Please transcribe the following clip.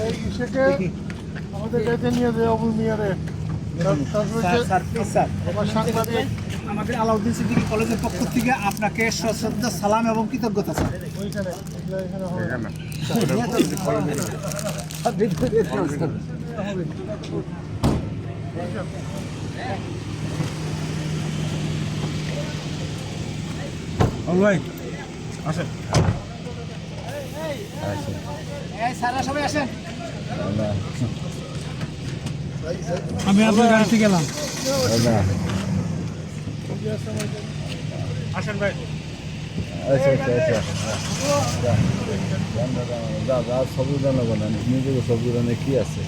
এই ইসেকে আমাদের কাছে নিয়ে অবুল মিয়ারে। আমাদের আলাউদ্দিন সিদ্দিকী কলেজের পক্ষ থেকে আপনাকে সশ্রদ্ধ সালাম এবং কৃতজ্ঞতা স্যার। ওইখানে এখানে হবে। ভাই আসেন এই স্যাররা সবাই আসেন আমি আপনার গাড়িতে গেলাম। আসেন ভাই। আচ্ছা আচ্ছা আচ্ছা। যা যা যা সবুজ জানাব না নিজেকে সবুজ জানে কি আছে?